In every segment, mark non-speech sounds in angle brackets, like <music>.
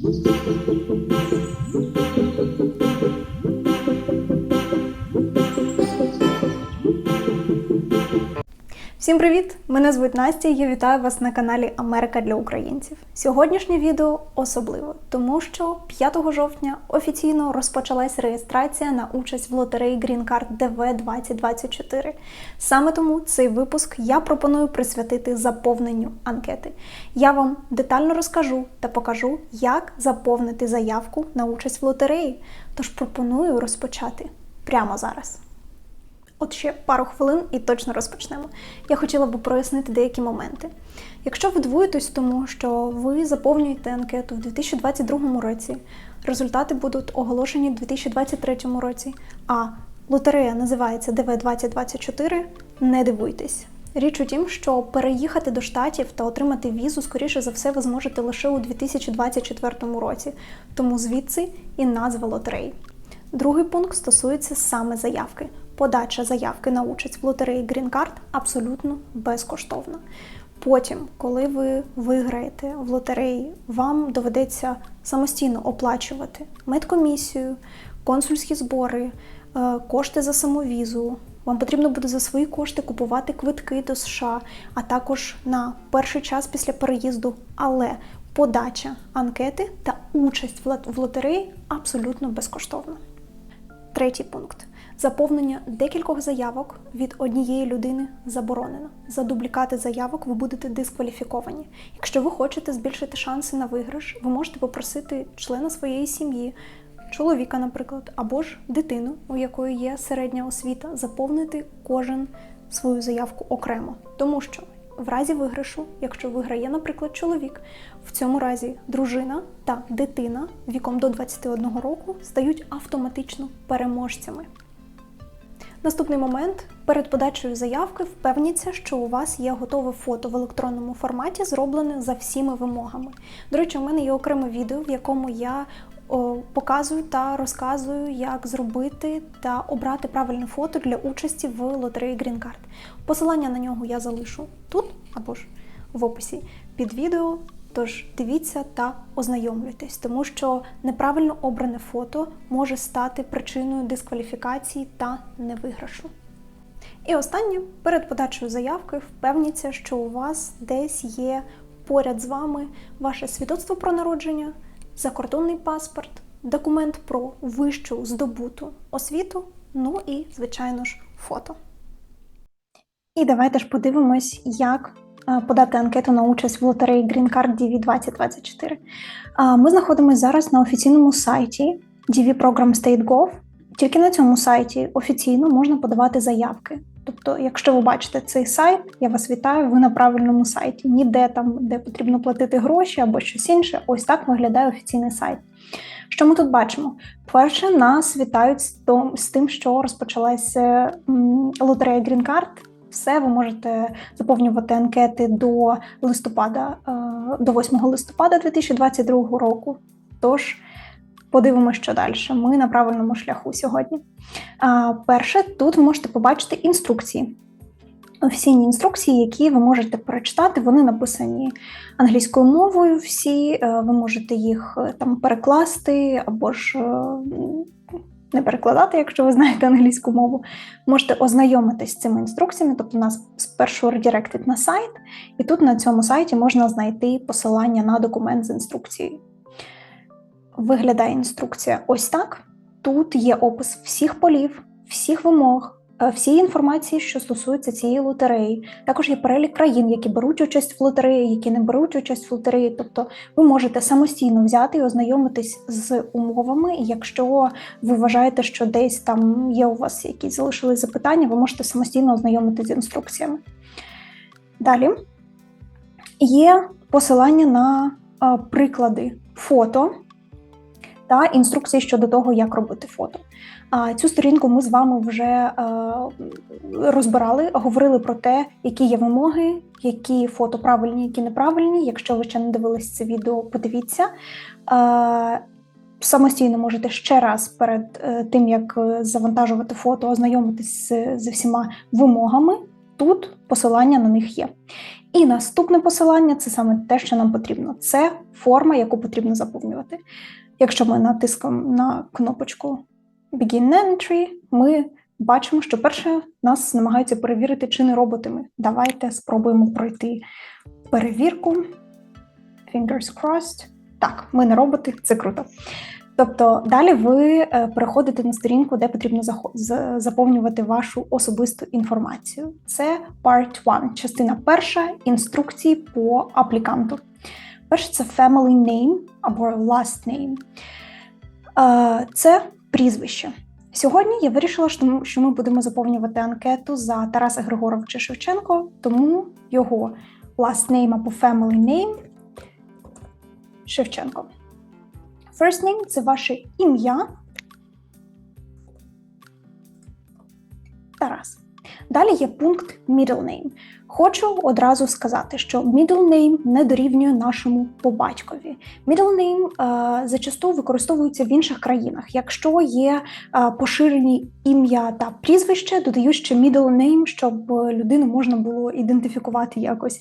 Thank. Всім привіт! Мене звуть Настя. і Я вітаю вас на каналі Америка для українців. Сьогоднішнє відео особливо, тому що 5 жовтня офіційно розпочалась реєстрація на участь в лотереї Green Card DV 2024. Саме тому цей випуск я пропоную присвятити заповненню анкети. Я вам детально розкажу та покажу, як заповнити заявку на участь в лотереї. Тож пропоную розпочати прямо зараз. От ще пару хвилин і точно розпочнемо. Я хотіла би прояснити деякі моменти. Якщо ви дивуєтесь тому, що ви заповнюєте анкету в 2022 році, результати будуть оголошені в 2023 році, а лотерея називається ДВ 2024, не дивуйтесь. Річ у тім, що переїхати до штатів та отримати візу, скоріше за все, ви зможете лише у 2024 році, тому звідси і назва лотереї. Другий пункт стосується саме заявки. Подача заявки на участь в лотереї Green Card абсолютно безкоштовна. Потім, коли ви виграєте в лотереї, вам доведеться самостійно оплачувати медкомісію, консульські збори, е, кошти за самовізу. Вам потрібно буде за свої кошти купувати квитки до США, а також на перший час після переїзду. Але подача анкети та участь в лотереї абсолютно безкоштовна. Третій пункт. Заповнення декількох заявок від однієї людини заборонено. За дублікати заявок ви будете дискваліфіковані. Якщо ви хочете збільшити шанси на виграш, ви можете попросити члена своєї сім'ї, чоловіка, наприклад, або ж дитину, у якої є середня освіта, заповнити кожен свою заявку окремо. Тому що в разі виграшу, якщо виграє, наприклад, чоловік, в цьому разі дружина та дитина віком до 21 року стають автоматично переможцями. Наступний момент перед подачею заявки впевніться, що у вас є готове фото в електронному форматі, зроблене за всіми вимогами. До речі, у мене є окреме відео, в якому я показую та розказую, як зробити та обрати правильне фото для участі в лотереї Green Card. Посилання на нього я залишу тут або ж в описі під відео. Тож дивіться та ознайомлюйтесь, тому що неправильно обране фото може стати причиною дискваліфікації та невиграшу. І останнє, перед подачею заявки впевніться, що у вас десь є поряд з вами ваше свідоцтво про народження, закордонний паспорт, документ про вищу здобуту освіту, ну і, звичайно ж, фото. І давайте ж подивимось, як подати анкету на участь в лотереї Green Card DV 2024. Ми знаходимося зараз на офіційному сайті DV Program State.gov. Тільки на цьому сайті офіційно можна подавати заявки. Тобто, якщо ви бачите цей сайт, я вас вітаю, ви на правильному сайті. Ніде там, де потрібно платити гроші або щось інше. Ось так виглядає офіційний сайт. Що ми тут бачимо? Перше, нас вітають з тим, що розпочалася лотерея Green Card все, ви можете заповнювати анкети до листопада, е, до 8 листопада 2022 року. Тож подивимося, що далі. Ми на правильному шляху сьогодні. Перше, тут ви можете побачити інструкції. Офіційні інструкції, які ви можете перечитати, вони написані англійською мовою. Всі е, ви можете їх е, там перекласти або ж не перекладати, якщо ви знаєте англійську мову, можете ознайомитись з цими інструкціями, тобто нас спершу редиректить на сайт, і тут на цьому сайті можна знайти посилання на документ з інструкцією. Виглядає інструкція ось так. Тут є опис всіх полів, всіх вимог, Е, всі інформації, що стосуються цієї лотереї. Також є перелік країн, які беруть участь в лотереї, які не беруть участь в лотереї. Тобто ви можете самостійно взяти і ознайомитись з умовами. Якщо ви вважаєте, що десь там є у вас якісь залишились запитання, ви можете самостійно ознайомитись з інструкціями. Далі є посилання на е, приклади фото та інструкції щодо того, як робити фото. А цю сторінку ми з вами вже е, розбирали, говорили про те, які є вимоги, які фото правильні, які неправильні. Якщо ви ще не дивились це відео, подивіться. Е, самостійно можете ще раз перед е, тим, як завантажувати фото, ознайомитись з, всіма вимогами тут посилання на них є. І наступне посилання це саме те, що нам потрібно. Це форма, яку потрібно заповнювати. Якщо ми натискаємо на кнопочку Begin Entry, ми бачимо, що перше нас намагаються перевірити, чи не роботи ми. Давайте спробуємо пройти перевірку. Fingers crossed. Так, ми не роботи, це круто. Тобто далі ви е, переходите на сторінку, де потрібно заповнювати вашу особисту інформацію. Це Part 1, частина перша інструкції по апліканту. Перше це family name або last name. Це прізвище. Сьогодні я вирішила, що ми будемо заповнювати анкету за Тараса Григоровича Шевченко, тому його last name або family name Шевченко. First name це ваше ім'я. Тарас. Далі є пункт middle name. Хочу одразу сказати, що middle name не дорівнює нашому по батькові. Middle name е, зачасту використовується в інших країнах. Якщо є е, поширені ім'я та прізвище, додають ще middle name, щоб людину можна було ідентифікувати якось.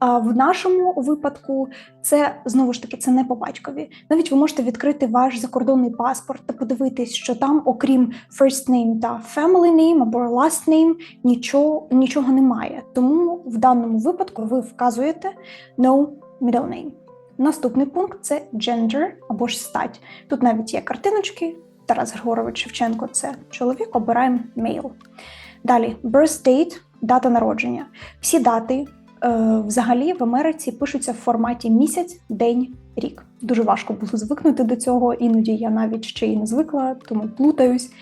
А в нашому випадку це знову ж таки це не по батькові. Навіть ви можете відкрити ваш закордонний паспорт та подивитись, що там, окрім first name та family name або last name, нічого, нічого немає. Тому в даному випадку ви вказуєте no middle name. Наступний пункт це gender або ж стать. Тут навіть є картиночки. Тарас Григорович Шевченко це чоловік, обираємо male. Далі birth date, дата народження. Всі дати е, взагалі в Америці пишуться в форматі місяць, день, рік. Дуже важко було звикнути до цього. Іноді я навіть ще й не звикла, тому плутаюсь.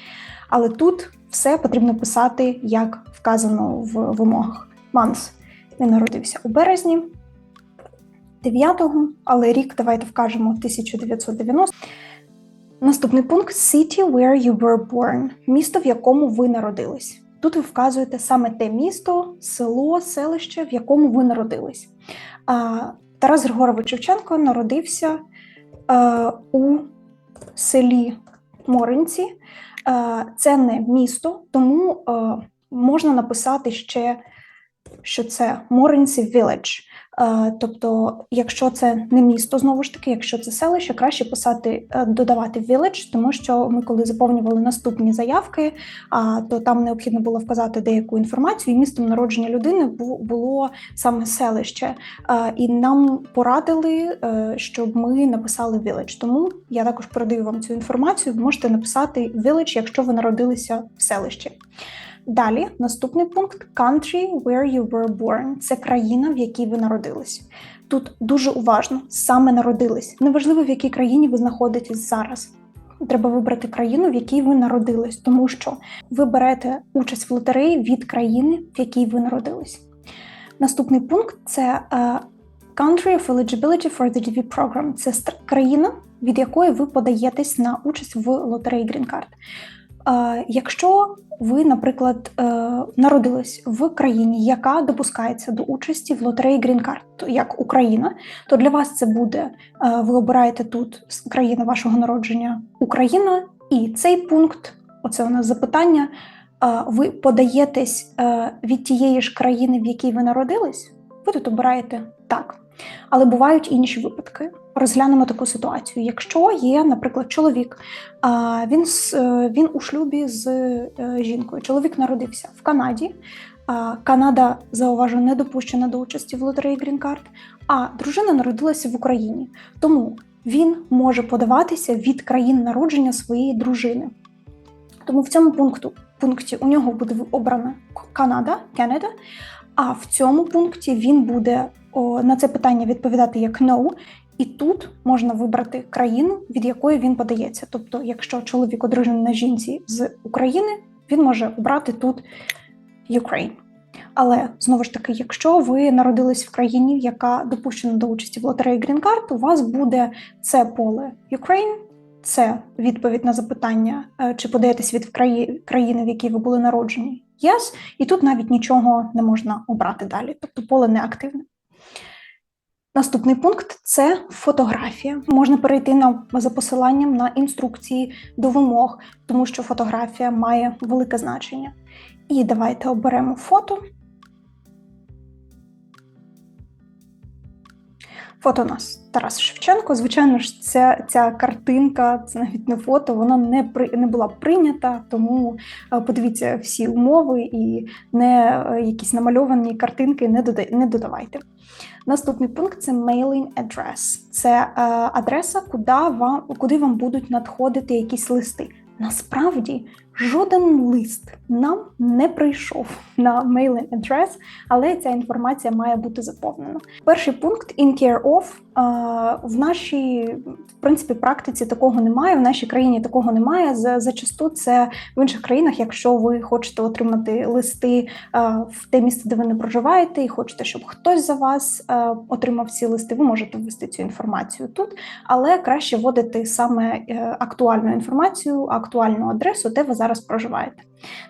Але тут все потрібно писати, як вказано в вимогах. Month. Він народився у березні 9-го, але рік давайте вкажемо 1990. Наступний пункт city where you were born. Місто, в якому ви народились. Тут ви вказуєте саме те місто, село, селище, в якому ви народились. Тарас Григорович Шевченко народився е, у селі Моринці. Е, це не місто, тому е, можна написати ще, що це Моринці Village. Е, Тобто, якщо це не місто, знову ж таки, якщо це селище, краще писати, е, додавати village, тому що ми, коли заповнювали наступні заявки, то там необхідно було вказати деяку інформацію, і містом народження людини було саме селище. Е, І нам порадили, щоб ми написали village. Тому я також передаю вам цю інформацію. Ви можете написати village, якщо ви народилися в селищі. Далі, наступний пункт country where you were born. Це країна, в якій ви народились. Тут дуже уважно саме народились. Неважливо, в якій країні ви знаходитесь зараз. Треба вибрати країну, в якій ви народились, тому що ви берете участь в лотереї від країни, в якій ви народились. Наступний пункт це е, Country of Eligibility for the DV Program. Це країна, від якої ви подаєтесь на участь в лотереї Green Card. Якщо ви, наприклад, е, народились в країні, яка допускається до участі в лотереї Green Card, як Україна, то для вас це буде е, ви обираєте тут с- країна вашого народження Україна, і цей пункт, оце у нас запитання. е, Ви подаєтесь від тієї ж країни, в якій ви народились, ви тут обираєте так. Але бувають інші випадки. Розглянемо таку ситуацію. Якщо є, наприклад, чоловік, він, е, він у шлюбі з е, жінкою. Чоловік народився в Канаді. Канада зауважу не допущена до участі в лотереї Card, а дружина народилася в Україні. Тому він може подаватися від країн народження своєї дружини. Тому в цьому пункту, пункті у нього буде обрана Канада, Канада, а в цьому пункті він буде о, на це питання відповідати як no, і тут можна вибрати країну, від якої він подається. Тобто, якщо чоловік одружений на жінці з України, він може обрати тут Ukraine. Але знову ж таки, якщо ви народились в країні, яка допущена до участі в лотереї Green Card, у вас буде це поле Ukraine, це відповідь на запитання, е, чи подаєтесь від краї- країни, в якій ви були народжені. Yes, і тут навіть нічого не можна обрати далі, тобто поле неактивне. Наступний пункт це фотографія. Можна перейти на за посиланням на інструкції до вимог, тому що фотографія має велике значення. І давайте оберемо фото. Фото у нас Тарас Шевченко. Звичайно ж, ця ця картинка, це навіть не фото, вона не при не була прийнята, тому е, подивіться всі умови і не е, якісь намальовані картинки не, додай, додавайте. Наступний пункт це mailing address. Це е, адреса, куди вам, куди вам будуть надходити якісь листи. Насправді жоден лист нам не прийшов на mailing address, але ця інформація має бути заповнена. Перший пункт in care of в нашій в принципі практиці такого немає. В нашій країні такого немає. За зачасту це в інших країнах. Якщо ви хочете отримати листи в те місце, де ви не проживаєте, і хочете, щоб хтось за вас отримав ці листи, ви можете ввести цю інформацію тут, але краще вводити саме е, актуальну інформацію, актуальну адресу, де ви зараз проживаєте.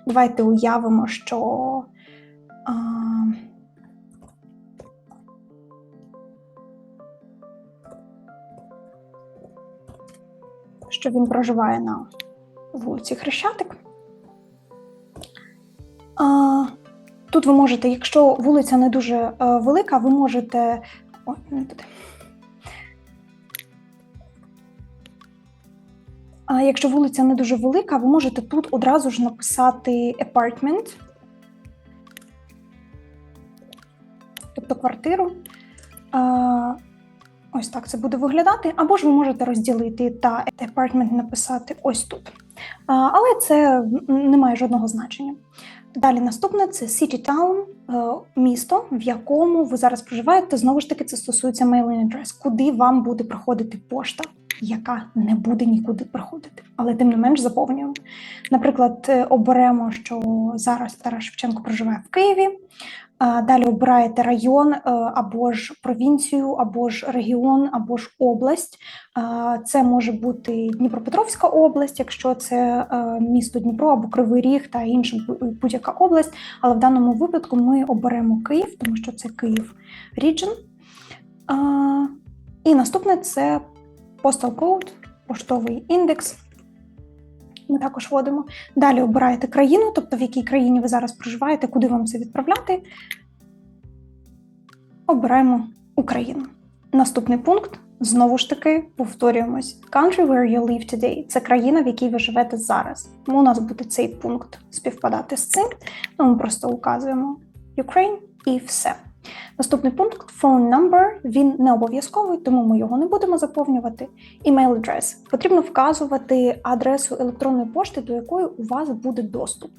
Давайте уявимо, що. Що він проживає на вулиці Хрещатик. Тут ви можете, якщо вулиця не дуже е, велика, ви можете. Ой, не туди. А якщо вулиця не дуже велика, ви можете тут одразу ж написати apartment, тобто квартиру. Ось так це буде виглядати. Або ж ви можете розділити та apartment написати ось тут. Але це не має жодного значення. Далі наступне це City Town, е, місто, в якому ви зараз проживаєте. Знову ж таки, це стосується mailing address, куди вам буде приходити пошта, яка не буде нікуди приходити. Але тим не менш заповнюємо. Наприклад, е, оберемо, що зараз Тарас Шевченко проживає в Києві. Далі обираєте район е, або ж провінцію, або ж регіон, або ж область. Це може бути Дніпропетровська область, якщо це е, місто Дніпро або Кривий Ріг та інша будь-яка область. Але в даному випадку ми оберемо Київ, тому що це Київ. А, І наступне це Postal Code, поштовий індекс. Ми також вводимо. Далі обираєте країну, тобто в якій країні ви зараз проживаєте, куди вам це відправляти. Обираємо Україну. Наступний пункт знову ж таки повторюємось: Country where you live today це країна, в якій ви живете зараз. Тому у нас буде цей пункт співпадати з цим. Ми просто указуємо Ukraine і все. Наступний пункт phone number, Він не обов'язковий, тому ми його не будемо заповнювати. Email address. Потрібно вказувати адресу електронної пошти, до якої у вас буде доступ.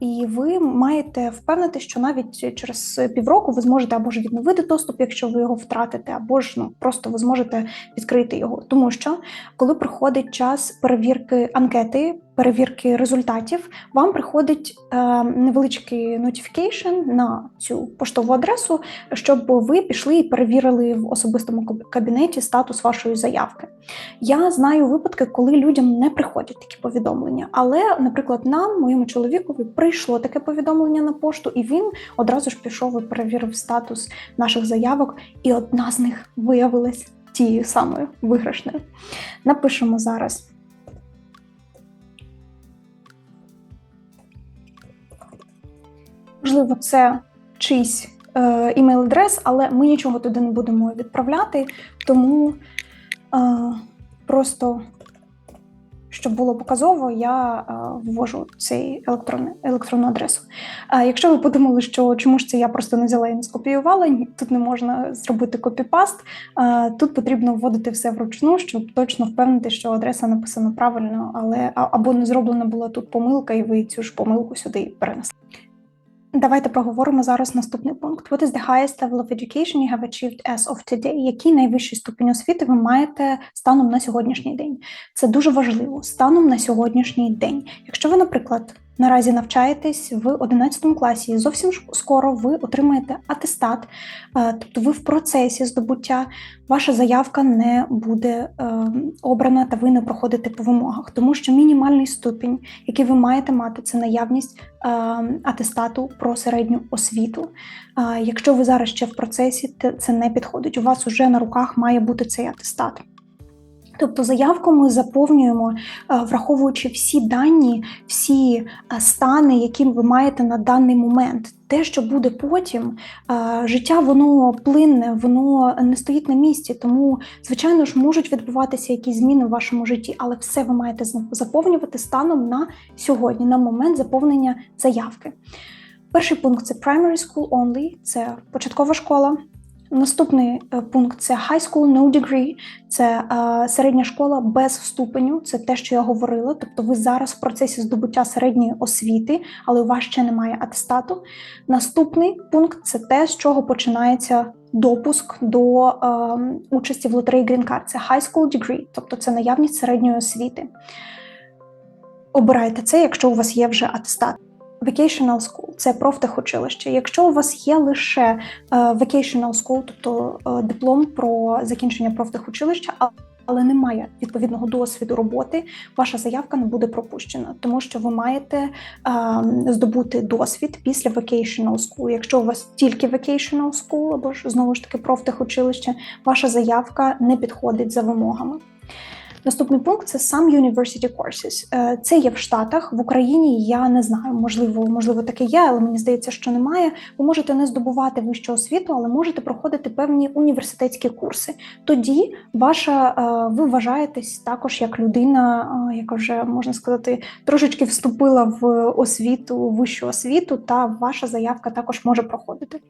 І ви маєте впевнити, що навіть через півроку ви зможете або ж відновити доступ, якщо ви його втратите, або ж ну просто ви зможете відкрити його. Тому що коли приходить час перевірки анкети перевірки результатів, вам приходить е, невеличкий notification на цю поштову адресу, щоб ви пішли і перевірили в особистому кабінеті статус вашої заявки. Я знаю випадки, коли людям не приходять такі повідомлення, але, наприклад, нам, моєму чоловікові, прийшло таке повідомлення на пошту, і він одразу ж пішов і перевірив статус наших заявок, і одна з них виявилась тією самою виграшною. Напишемо зараз. Можливо, це чийсь е, імейл-адрес, але ми нічого туди не будемо відправляти, тому е, просто, щоб було показово, я е, ввожу цей електронний, електронну адресу. Е, якщо ви подумали, що чому ж це я просто не взяла і не скопіювала, тут не можна зробити копіпаст, е, тут потрібно вводити все вручну, щоб точно впевнити, що адреса написана правильно, але або не зроблена була тут помилка, і ви цю ж помилку сюди перенесли. Давайте проговоримо зараз наступний пункт. What is the highest level of education you have achieved as of today? Який найвищий ступінь освіти ви маєте станом на сьогоднішній день? Це дуже важливо станом на сьогоднішній день. Якщо ви, наприклад, наразі навчаєтесь в 11 класі, і зовсім скоро ви отримаєте атестат, е, тобто ви в процесі здобуття, ваша заявка не буде е, обрана та ви не проходите по вимогах, тому що мінімальний ступінь, який ви маєте мати, це наявність е, атестату про середню освіту. Якщо ви зараз ще в процесі, це не підходить. У вас уже на руках має бути цей атестат. Тобто заявку ми заповнюємо, е, враховуючи всі дані, всі е, стани, які ви маєте на даний момент. Те, що буде потім, е, життя воно плинне, воно не стоїть на місці. Тому, звичайно ж, можуть відбуватися якісь зміни в вашому житті, але все ви маєте заповнювати станом на сьогодні, на момент заповнення заявки. Перший пункт це primary school only, це початкова школа. Наступний е, пункт це high school no degree, це е, середня школа без ступеню. Це те, що я говорила. Тобто, ви зараз в процесі здобуття середньої освіти, але у вас ще немає атестату. Наступний пункт це те, з чого починається допуск до е, участі в лотереї Green Card. Це high school degree, тобто це наявність середньої освіти. Обирайте це, якщо у вас є вже атестат. Vocational School – це профтехучилище. Якщо у вас є лише е, Vocational School, тобто е, диплом про закінчення профтехучилища, але немає відповідного досвіду роботи, ваша заявка не буде пропущена, тому що ви маєте е, здобути досвід після Vocational School. Якщо у вас тільки Vocational School, або ж знову ж таки профтехучилище, ваша заявка не підходить за вимогами. Наступний пункт це сам University Courses. Е, це є в Штатах. В Україні я не знаю, можливо, можливо, таке є, але мені здається, що немає. Ви можете не здобувати вищу освіту, але можете проходити певні університетські курси. Тоді ваша е, ви вважаєтесь також як людина, е, яка вже можна сказати, трошечки вступила в освіту, вищу освіту, та ваша заявка також може проходити.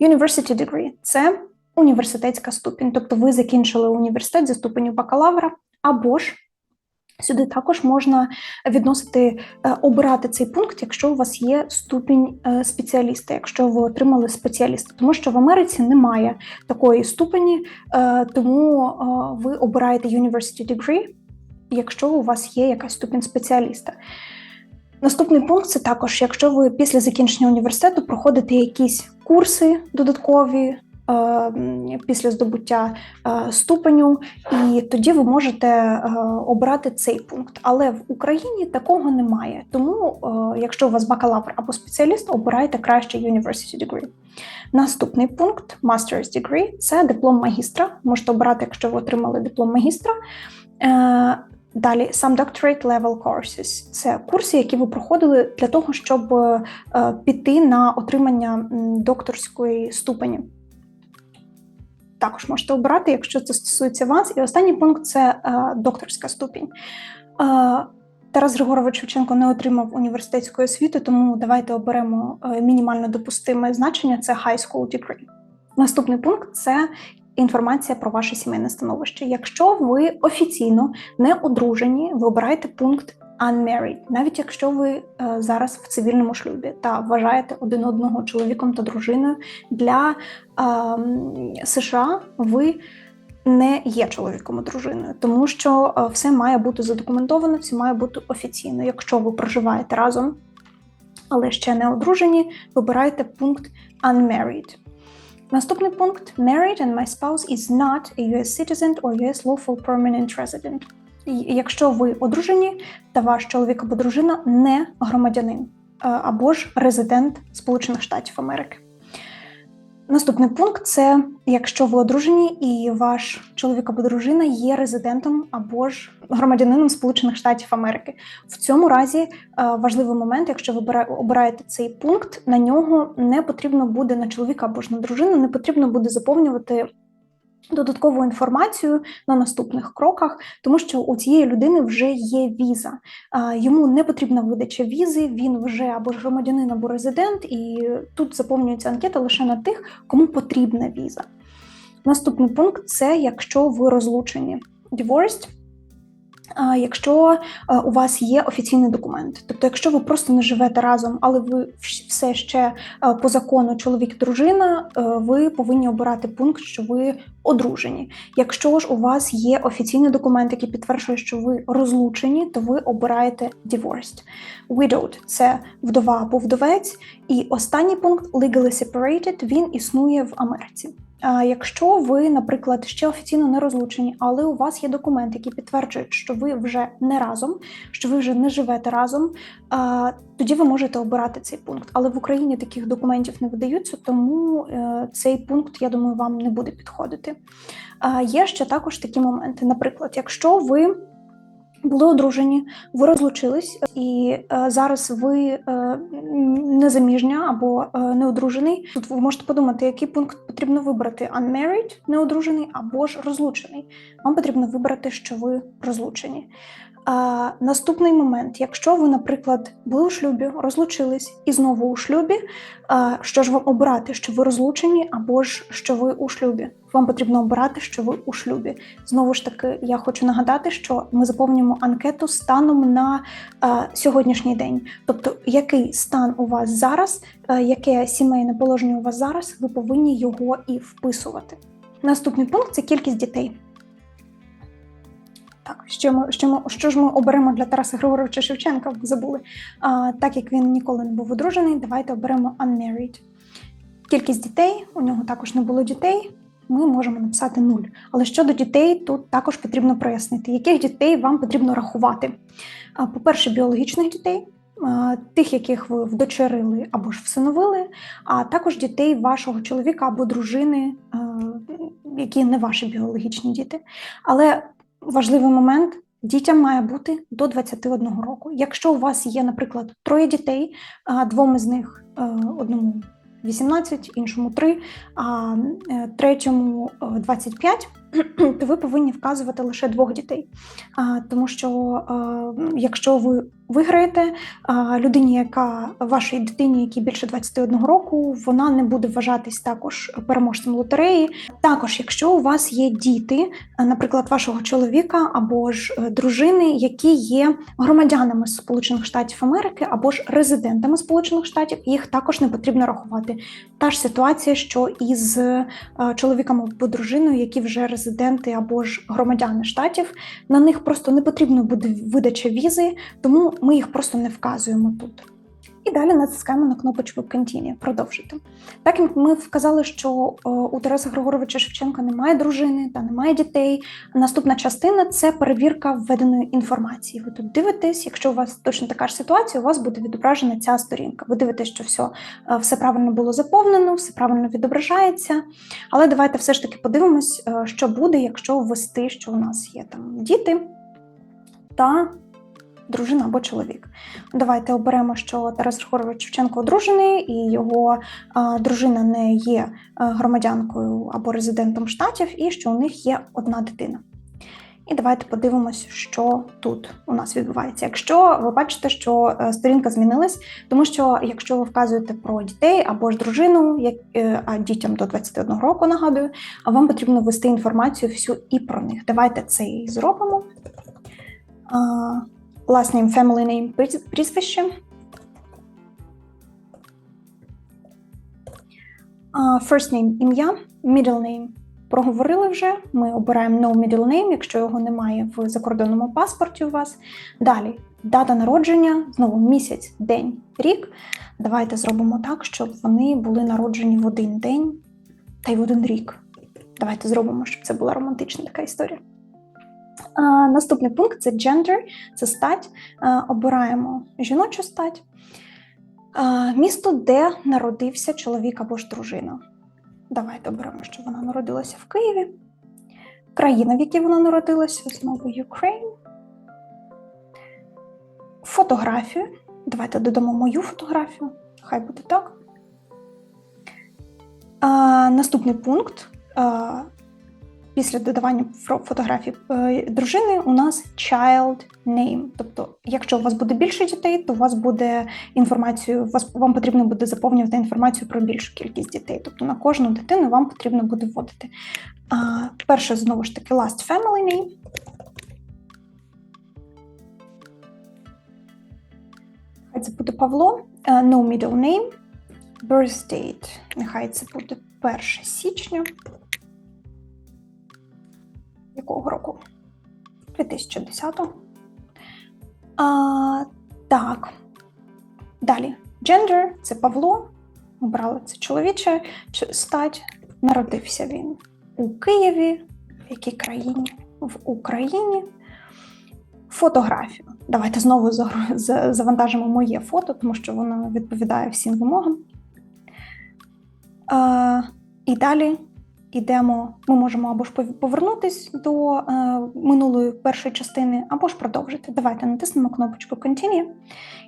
University degree – це Університетська ступінь, тобто ви закінчили університет зі ступеню бакалавра, або ж сюди також можна відносити, е, обирати цей пункт, якщо у вас є ступінь е, спеціаліста, якщо ви отримали спеціаліста, тому що в Америці немає такої ступені, е, тому ви обираєте University Degree, якщо у вас є якась ступінь спеціаліста. Наступний пункт це також, якщо ви після закінчення університету проходите якісь курси додаткові. Е, після здобуття е, ступеню, і тоді ви можете е, обрати цей пункт. Але в Україні такого немає. Тому, якщо у вас бакалавр або спеціаліст, обирайте краще University Degree. Наступний пункт Master's Degree – це диплом магістра. Можете обрати, якщо ви отримали диплом магістра. Далі сам doctorate level courses – це курси, які ви проходили для того, щоб піти на отримання докторської ступені також можете обрати, якщо це стосується вас. І останній пункт це е, докторська ступінь. Е, Тарас Григорович Шевченко не отримав університетської освіти, тому давайте оберемо е, мінімально допустиме значення це high school degree. Наступний пункт це інформація про ваше сімейне становище. Якщо ви офіційно не одружені, ви обираєте пункт unmarried, навіть якщо ви е, зараз в цивільному шлюбі та вважаєте один одного чоловіком та дружиною для е, США, ви не є чоловіком і дружиною, тому що е, все має бути задокументовано, все має бути офіційно. Якщо ви проживаєте разом, але ще не одружені, вибирайте пункт unmarried. Наступний пункт: Married and my spouse is not a US citizen or US lawful permanent resident якщо ви одружені та ваш чоловік або дружина не громадянин е, або ж резидент Сполучених Штатів Америки. Наступний пункт це якщо ви одружені і ваш чоловік або дружина є резидентом або ж громадянином Сполучених Штатів Америки. В цьому разі е, важливий момент, якщо ви обираєте цей пункт, на нього не потрібно буде на чоловіка або ж на дружину, не потрібно буде заповнювати Додаткову інформацію на наступних кроках, тому що у цієї людини вже є віза. Йому не потрібна видача візи, він вже або громадянин, або резидент, і тут заповнюється анкета лише на тих, кому потрібна віза. Наступний пункт це якщо ви розлучені. Divorced Якщо у вас є офіційний документ, тобто, якщо ви просто не живете разом, але ви все ще по закону чоловік, дружина, ви повинні обирати пункт, що ви одружені. Якщо ж у вас є офіційний документ, який підтверджує, що ви розлучені, то ви обираєте divorced. Widowed – це вдова або вдовець. І останній пункт legally separated, він існує в Америці. Якщо ви, наприклад, ще офіційно не розлучені, але у вас є документ, який підтверджує, що ви вже не разом, що ви вже не живете разом, тоді ви можете обирати цей пункт. Але в Україні таких документів не видаються, тому е, цей пункт, я думаю, вам не буде підходити. Є ще також такі моменти. Наприклад, якщо ви були одружені, ви розлучились, і е, зараз ви е, незаміжня або е, неодружений. Тут ви можете подумати, який пункт потрібно вибрати: unmarried, неодружений або ж розлучений. Вам потрібно вибрати, що ви розлучені. А, наступний момент, якщо ви, наприклад, були у шлюбі, розлучились і знову у шлюбі, а, що ж вам обирати, що ви розлучені або ж що ви у шлюбі? Вам потрібно обирати, що ви у шлюбі. Знову ж таки, я хочу нагадати, що ми заповнюємо анкету станом на а, сьогоднішній день. Тобто, який стан у вас зараз, а, яке сімейне положення у вас зараз, ви повинні його і вписувати. Наступний пункт це кількість дітей. Так, що ми що ми що ж ми оберемо для Тараса Григоровича Шевченка? Забули. А, так як він ніколи не був одружений, давайте оберемо unmarried. Кількість дітей, у нього також не було дітей. Ми можемо написати нуль. Але щодо дітей, тут також потрібно прояснити, яких дітей вам потрібно рахувати. По-перше, біологічних дітей, тих, яких ви вдочерили або ж всиновили, а також дітей вашого чоловіка або дружини, які не ваші біологічні діти. Але важливий момент. Дітям має бути до 21 року. Якщо у вас є, наприклад, троє дітей, а, двом із них е, одному 18, іншому 3, а е, третьому е, 25, <clears throat> то ви повинні вказувати лише двох дітей. Тому що якщо ви виграєте людині, яка вашій дитині, якій більше 21 року, вона не буде вважатись також переможцем лотереї. Також, якщо у вас є діти, наприклад, вашого чоловіка або ж е, дружини, які є громадянами Сполучених Штатів Америки або ж резидентами Сполучених Штатів, їх також не потрібно рахувати. Та ж ситуація, що із е, чоловіком або дружиною, які вже резиденти або ж громадяни штатів, на них просто не потрібно буде видача візи, тому ми їх просто не вказуємо тут. І далі натискаємо на кнопочку Continue, продовжити. Так як ми вказали, що е, у Тараса Григоровича Шевченка немає дружини та немає дітей. Наступна частина це перевірка введеної інформації. Ви тут дивитесь, якщо у вас точно така ж ситуація, у вас буде відображена ця сторінка. Ви дивитесь, що все, все правильно було заповнено, все правильно відображається. Але давайте все ж таки подивимось, е, що буде, якщо ввести, що у нас є там діти та дружина або чоловік. Давайте оберемо, що Тарас Григорович Шевченко одружений, і його а, дружина не є громадянкою або резидентом штатів, і що у них є одна дитина. І давайте подивимось, що тут у нас відбувається. Якщо ви бачите, що е, сторінка змінилась, тому що якщо ви вказуєте про дітей або ж дружину, як е, а дітям до 21 року нагадую, а вам потрібно ввести інформацію всю і про них. Давайте це і зробимо. Last name, family name, прізвище. First name – ім'я, middle name – проговорили вже. Ми обираємо no middle name, якщо його немає в закордонному паспорті у вас. Далі дата народження, знову місяць, день, рік. Давайте зробимо так, щоб вони були народжені в один день та й в один рік. Давайте зробимо, щоб це була романтична така історія. Наступний пункт це gender, це стать. Обираємо жіночу стать. Місто, де народився чоловік або ж дружина. Давайте оберемо, що вона народилася в Києві. Країна, в якій вона народилася, знову Ukraine. Фотографію. Давайте додамо мою фотографію. Хай буде так. А, наступний пункт. А, після додавання фотографій е, дружини у нас child name. Тобто, якщо у вас буде більше дітей, то у вас буде інформацію, вас вам потрібно буде заповнювати інформацію про більшу кількість дітей. Тобто на кожну дитину вам потрібно буде вводити. А, перше, знову ж таки, last family name. Хай це буде Павло, е, no middle name, birth date. Нехай це буде 1 січня. Якого року? 2010. А, так. Далі. Gender це Павло. Обрали це чоловіче стать. Народився він у Києві, в якій країні? В Україні. Фотографію. Давайте знову завантажимо моє фото, тому що воно відповідає всім вимогам. Е, і далі йдемо. Ми можемо або ж пов- повернутись до е, минулої першої частини, або ж продовжити. Давайте натиснемо кнопочку Continue.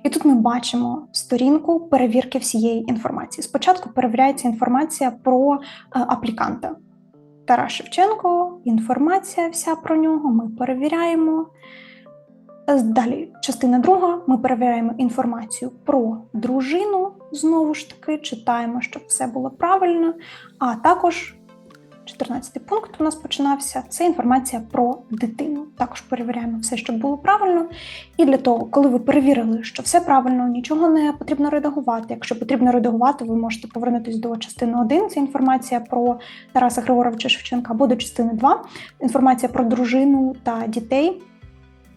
І тут ми бачимо сторінку перевірки всієї інформації. Спочатку перевіряється інформація про е, апліканта. Тарас Шевченко, інформація вся про нього. Ми перевіряємо. Е, Далі, частина друга, ми перевіряємо інформацію про дружину. Знову ж таки, читаємо, щоб все було правильно. А також 14 пункт у нас починався. Це інформація про дитину. Також перевіряємо все, щоб було правильно. І для того, коли ви перевірили, що все правильно, нічого не потрібно редагувати. Якщо потрібно редагувати, ви можете повернутися до частини 1, це інформація про Тараса Григоровича Шевченка, або до частини 2, інформація про дружину та дітей.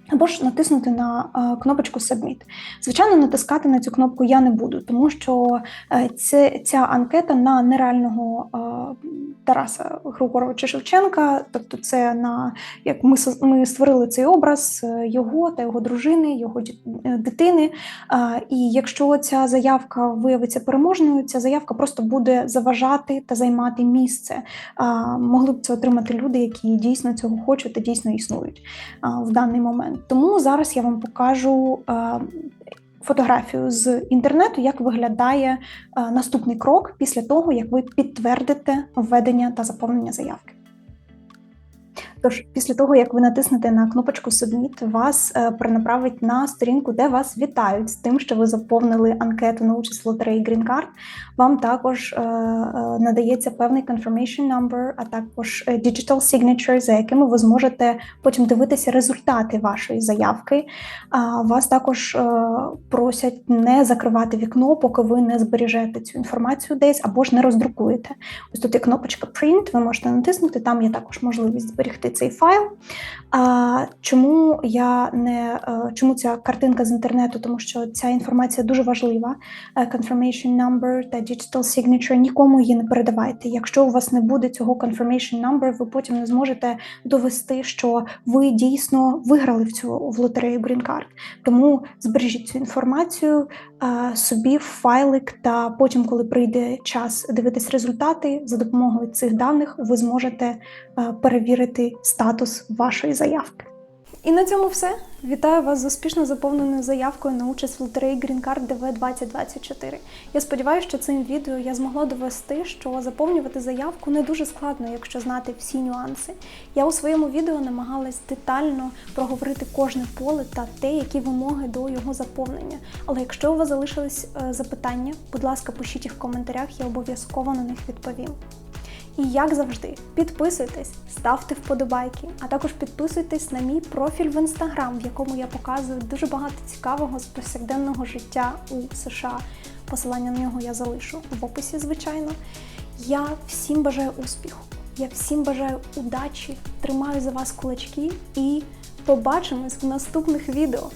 Або ж натиснути на е, кнопочку Submit. Звичайно, натискати на цю кнопку я не буду, тому що е, це, ця анкета на нереального е, Тараса Григоровича Шевченка, тобто це на як ми, ми створили цей образ його та його дружини, його дитини. І якщо ця заявка виявиться переможною, ця заявка просто буде заважати та займати місце. Могли б це отримати люди, які дійсно цього хочуть та дійсно існують в даний момент. Тому зараз я вам покажу а, фотографію з інтернету, як виглядає а, наступний крок після того, як ви підтвердите введення та заповнення заявки. Тож, після того, як ви натиснете на кнопочку Submit, вас е, перенаправить на сторінку, де вас вітають з тим, що ви заповнили анкету на участь в лотереї Green Card. Вам також е, е, надається певний confirmation number, а також digital signature, за якими ви зможете потім дивитися результати вашої заявки. А вас також просять не закривати вікно, поки ви не збережете цю інформацію десь або ж не роздрукуєте. Ось тут є кнопочка Print, ви можете натиснути. Там є також можливість зберегти цей файл. А, чому я не е, чому ця картинка з інтернету? Тому що ця інформація дуже важлива. Е, Confirmation number та digital signature, нікому її не передавайте. Якщо у вас не буде цього confirmation number, ви потім не зможете довести, що ви дійсно виграли в цю в лотерею Green Card. Тому збережіть цю інформацію собі в файлик, та потім, коли прийде час дивитись результати, за допомогою цих даних ви зможете перевірити статус вашої заявки. І на цьому все. Вітаю вас з успішно заповненою заявкою на участь в лотереї Green Card DV 2024. Я сподіваюся, що цим відео я змогла довести, що заповнювати заявку не дуже складно, якщо знати всі нюанси. Я у своєму відео намагалась детально проговорити кожне поле та те, які вимоги до його заповнення. Але якщо у вас залишились е, запитання, будь ласка, пишіть їх в коментарях, я обов'язково на них відповім. І як завжди, підписуйтесь, ставте вподобайки, а також підписуйтесь на мій профіль в інстаграм, в якому я показую дуже багато цікавого з повсякденного життя у США. Посилання на нього я залишу в описі, звичайно. Я всім бажаю успіху, я всім бажаю удачі, тримаю за вас кулачки і побачимось в наступних відео.